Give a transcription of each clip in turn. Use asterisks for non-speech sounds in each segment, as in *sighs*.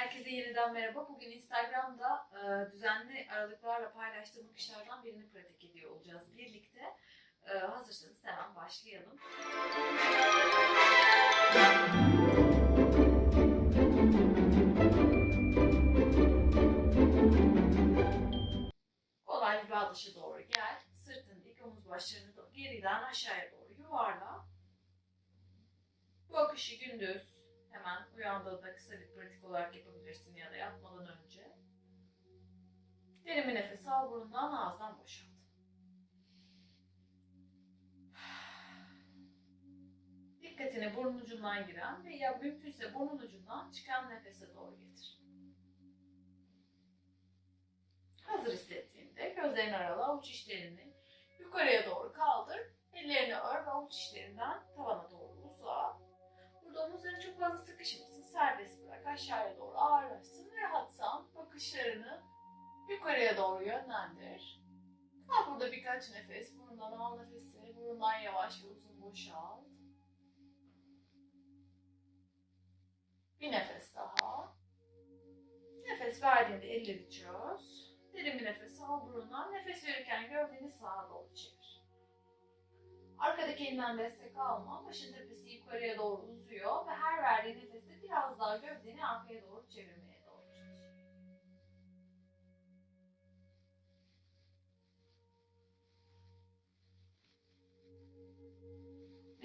Herkese yeniden merhaba. Bugün Instagram'da e, düzenli aralıklarla paylaştığım akışlardan birini pratik ediyor olacağız birlikte. E, hazırsanız hemen başlayalım. Kolay bir dışı doğru gel. Sırtını dik, omuz başlarını geriden aşağıya doğru yuvarla. Bu akışı gündüz hemen uyandığında kısa bir pratik olarak yapabilirsin ya da yatmadan önce. Derin bir nefes al burundan ağızdan boşalt. *sighs* Dikkatini burnun ucundan giren ve ya mümkünse burnun ucundan çıkan nefese doğru getir. Hazır hissettiğinde gözlerini arala, avuç içlerini yukarıya doğru kaldır. Ellerini ör ve avuç içlerinden tavana doğru bakışlarını yukarıya doğru yönlendir. Kal burada birkaç nefes. Burundan al nefesi. Burundan yavaş ve uzun boşalt. Bir nefes daha. Nefes verdiğinde elleri çöz. Derin bir nefes al burundan. Nefes verirken gövdeni sağa doğru çevir. Arkadaki elinden destek alma. Başın tepesi yukarıya doğru uzuyor ve her verdiğin nefeste biraz daha gövdeni arkaya doğru çevirmeye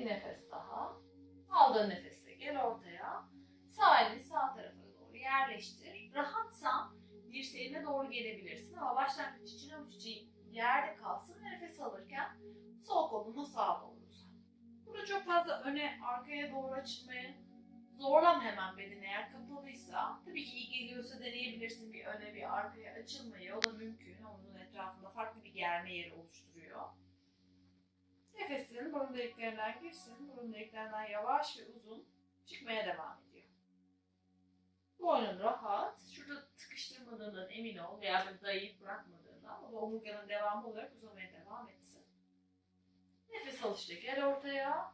Bir nefes daha. Aldığın nefesle gel ortaya. Sağ elini sağ tarafa doğru yerleştir. Rahatsan dirseğine doğru gelebilirsin ama başlangıç için avuç içi yerde kalsın nefes alırken sol kolunu sağa doğru uzat. Burada çok fazla öne arkaya doğru açılmayı zorlama hemen beden eğer kapalıysa. Tabii ki iyi geliyorsa deneyebilirsin bir öne bir arkaya açılmayı. O da mümkün. Omuzun etrafında farklı bir germe yeri oluşturuyor. Nefesin burun deliklerinden girsin. Burun deliklerinden yavaş ve uzun çıkmaya devam ediyor. Boynun rahat. Şurada tıkıştırmadığından emin ol veya böyle dayayıp bırakmadığından. Da omurganın devamı olarak uzamaya devam etsin. Nefes alışta gel ortaya.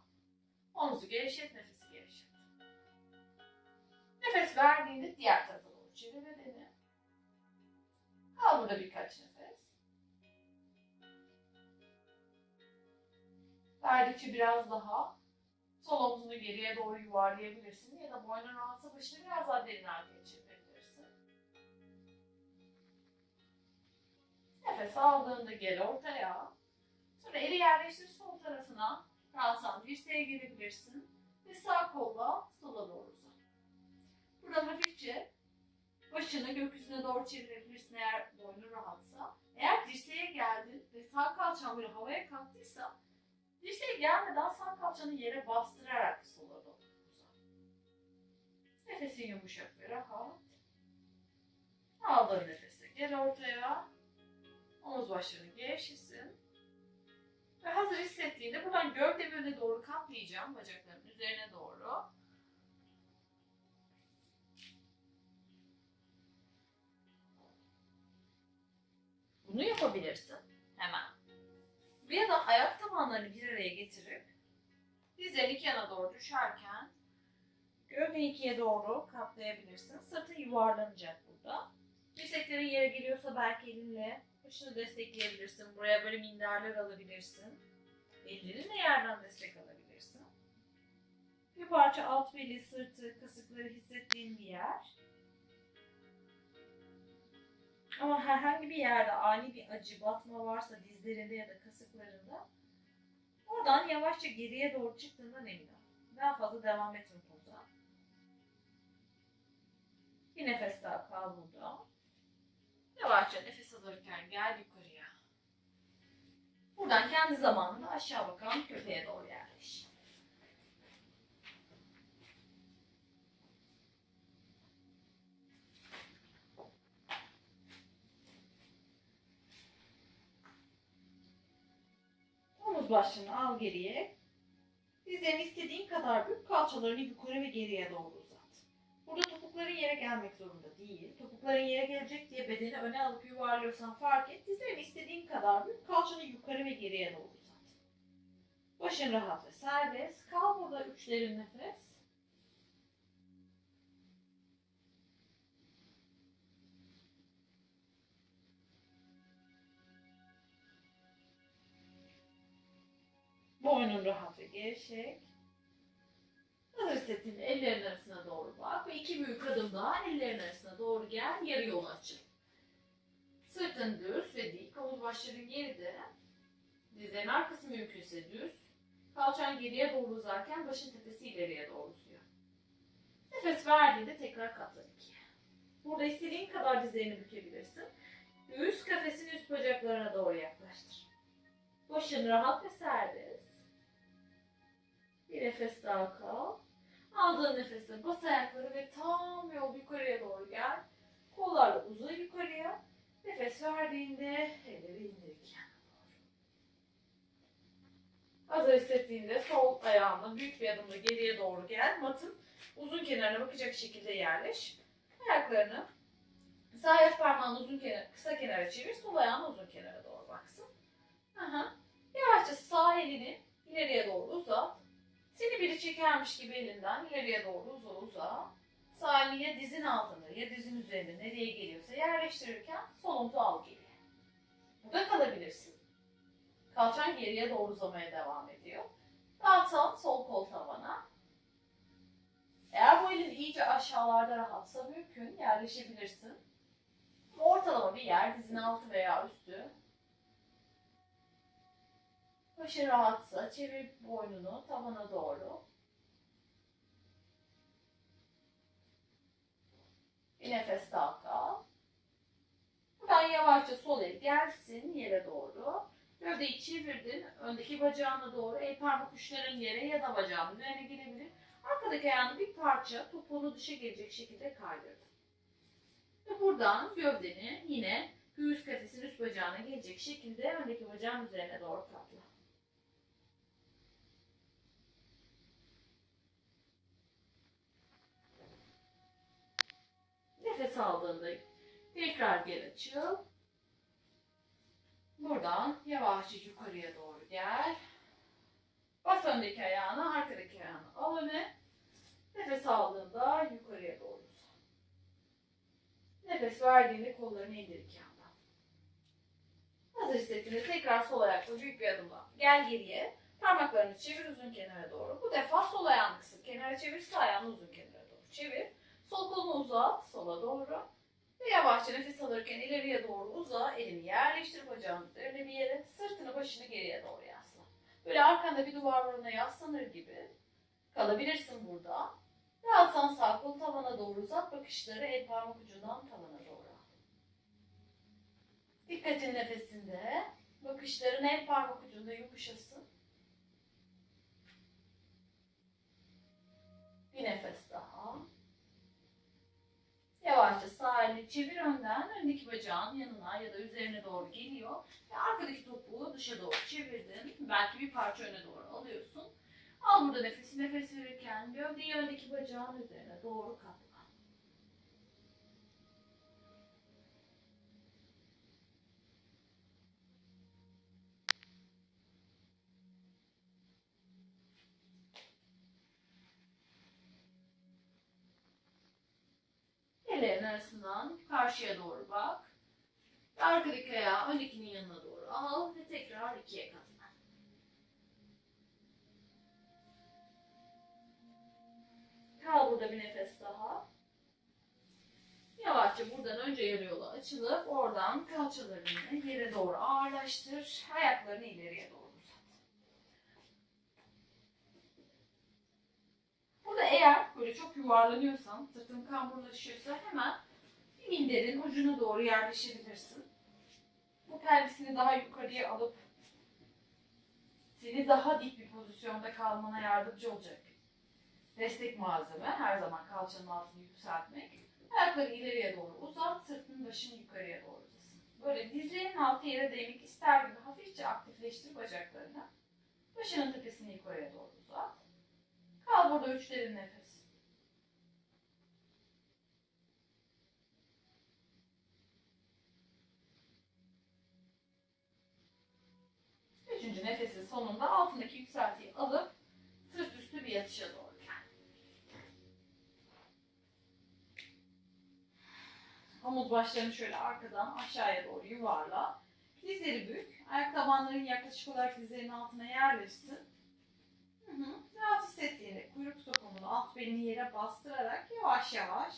Omuzu gevşet, nefesi gevşet. Nefes verdiğinde diğer tarafa doğru çevir bedeni. Kal burada birkaç nefes. Verdikçe biraz daha sol omzunu geriye doğru yuvarlayabilirsin ya da boynun rahatsa başını biraz daha derin arkaya çevirebilirsin. Nefes aldığında gel ortaya. Sonra eli yerleştir sol tarafına. Rahatsan dirseğe gelebilirsin. Ve sağ kolla sola doğru uzat. Burada hafifçe başını gökyüzüne doğru çevirebilirsin eğer boynun rahatsa. Eğer dirseğe geldin ve sağ kalçan böyle havaya kalktıysa dirseğe gelmeden sağ kalçanı yere bastırarak sola doğru uzat. Nefesin yumuşak ve rahat. Aldığın nefese gel ortaya. Omuz başlarını gevşesin. Ve hazır hissettiğinde buradan gövde bölüne doğru katlayacağım bacakların üzerine doğru. Bunu yapabilirsin hemen. Ya da ayak tabanlarını bir araya getirip dizlerini iki yana doğru düşerken gövdeyi ikiye doğru katlayabilirsin. Sırtın yuvarlanacak burada. Dirseklerin yere geliyorsa belki elinle başını destekleyebilirsin. Buraya böyle minderler alabilirsin. Ellerinle yerden destek alabilirsin. Bir parça alt beli, sırtı, kasıkları hissettiğin bir yer. Ama herhangi bir yerde ani bir acı, batma varsa dizlerinde ya da kasıklarında oradan yavaşça geriye doğru çıktığından emin. Daha fazla devam etme poza. Bir nefes daha kal burada. Yavaşça nefes alırken gel yukarıya. Buradan kendi zamanında aşağı bakan köpeğe doğru yerleş. Başlığını al geriye. Dizlerini istediğin kadar bük, kalçalarını yukarı ve geriye doğru uzat. Burada topukların yere gelmek zorunda değil. Topukların yere gelecek diye bedeni öne alıp yuvarlıyorsan fark et. Dizlerini istediğin kadar bük, kalçanı yukarı ve geriye doğru uzat. Başın rahat ve serbest. Kal burada üç derin nefes. Boynun rahat ve gevşek. Hazır hissettiğinde ellerin arasına doğru bak ve iki büyük adım daha ellerin arasına doğru gel. Yarı yol açın. Sırtın düz ve dik. Omuz başların geride. Dizlerin arkası mümkünse düz. Kalçan geriye doğru uzarken başın tepesi ileriye doğru uzuyor. Nefes verdiğinde tekrar katlan ikiye. Burada istediğin kadar dizlerini bükebilirsin. Üst kafesini üst bacaklarına doğru yaklaştır. Başın rahat ve serbest. Bir nefes daha kal. Aldığın nefeste bas ayakları ve tam yol yukarıya doğru gel. Kollarla uza yukarıya. Nefes verdiğinde elleri indir. Hazır hissettiğinde sol ayağınla büyük bir adımla geriye doğru gel. Matın uzun kenarına bakacak şekilde yerleş. Ayaklarını sağ ayak parmağını uzun kenar, kısa kenara çevir. Sol ayağını uzun kenara doğru baksın. Aha. Yavaşça sağ elini ileriye doğru uzat. Seni biri çekermiş gibi elinden ileriye doğru uza uza. Sağ elini ya dizin altında ya dizin üzerinde nereye geliyorsa yerleştirirken sol omuzu al geriye. Burada kalabilirsin. Kalçan geriye doğru uzamaya devam ediyor. Rahatsan sol kol tavana. Eğer bu elin iyice aşağılarda rahatsa mümkün yerleşebilirsin. Ortalama bir yer dizin altı veya üstü. Başı rahatsa çevir boynunu tavana doğru. Bir nefes daha kal. Buradan yavaşça sol el gelsin yere doğru. Gövdeyi çevirdin. Öndeki bacağına doğru el parmak uçların yere ya da bacağın üzerine gelebilir. Arkadaki ayağını bir parça topuğunu dışa gelecek şekilde kaydırdın. Ve buradan gövdeni yine göğüs kafesin üst bacağına gelecek şekilde öndeki bacağın üzerine doğru katla. Nefes aldığında tekrar gel açıl. Buradan yavaşça yukarıya doğru gel. Bas öndeki ayağını, arkadaki ayağını al öne. Nefes aldığında yukarıya doğru uzan. Nefes verdiğinde kollarını indir iki yandan. Hazır hissettiğinde tekrar sol ayakla büyük bir adımla gel geriye. Parmaklarını çevir uzun kenara doğru. Bu defa sol ayağını kısıp kenara çevir, sağ ayağını uzun kenara doğru çevir. Sol kolunu uzat sola doğru. Ve yavaşça nefes alırken ileriye doğru uza, elini yerleştir bacağın üzerine bir yere, sırtını başını geriye doğru yasla. Böyle arkanda bir duvar var ona yaslanır gibi kalabilirsin burada. Rahatsan sağ kol tavana doğru uzat, bakışları el parmak ucundan tavana doğru. Dikkatin nefesinde, bakışların el parmak ucunda yumuşasın. Bir nefes daha. Yavaşça sağ elini çevir önden, öndeki bacağın yanına ya da üzerine doğru geliyor. Ve arkadaki topuğu dışa doğru çevirdin. Belki bir parça öne doğru alıyorsun. Al burada nefesi nefes verirken gövdeyi öndeki bacağın üzerine doğru katla. Ellerin arasından karşıya doğru bak. Arkadaki ayağı öndekinin yanına doğru al ve tekrar ikiye katla. Kal burada bir nefes daha. Yavaşça buradan önce yarı yola açılıp oradan kalçalarını yere doğru ağırlaştır. Ayaklarını ileriye doğru uzat. Burada eğer böyle çok yuvarlanıyorsan, sırtın kamburlaşıyorsa hemen bir minderin ucuna doğru yerleşebilirsin. Bu pelvisini daha yukarıya alıp seni daha dik bir pozisyonda kalmana yardımcı olacak. Destek malzeme her zaman kalçanın altını yükseltmek. Ayakları ileriye doğru uzat, sırtın başın yukarıya doğru uzasın. Böyle dizlerinin altı yere değmek ister gibi hafifçe aktifleştir bacaklarını. Başının tepesini yukarıya doğru uzat. Kal burada üç derin nefes. Nefesin sonunda altındaki yükseltiyi alıp sırt üstü bir yatışa doğru gel. Omuz başlarını şöyle arkadan aşağıya doğru yuvarla. Dizleri bük. Ayak tabanların yaklaşık olarak dizlerin altına yerleşsin. Hı hı. Rahat hissettiğinde kuyruk sokumunu alt belini yere bastırarak yavaş yavaş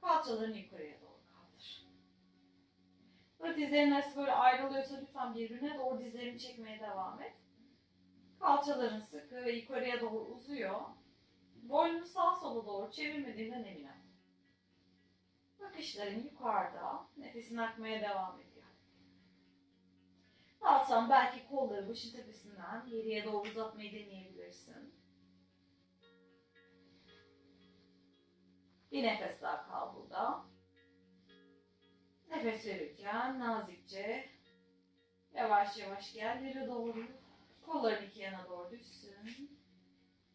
kalçalarını yukarıya doğru kaldır. Böyle dizlerin arası böyle ayrılıyorsa lütfen birbirine doğru dizlerini çekmeye devam et. Kalçaların sıkı yukarıya doğru uzuyor. Boynunu sağa sola doğru çevirmediğinden emin ol. Bakışların yukarıda. Nefesin akmaya devam ediyor. Alsan belki kolları başın tepesinden geriye doğru uzatmayı deneyebilirsin. Bir nefes daha kal burada. Nefes verirken nazikçe yavaş yavaş gel yere doğru. Kolların iki yana doğru düşsün.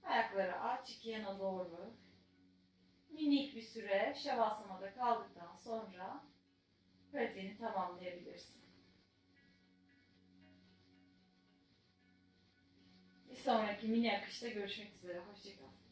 Ayakları aç iki yana doğru. Minik bir süre şavasamada kaldıktan sonra pratiğini tamamlayabilirsin. Bir sonraki mini akışta görüşmek üzere. Hoşçakal.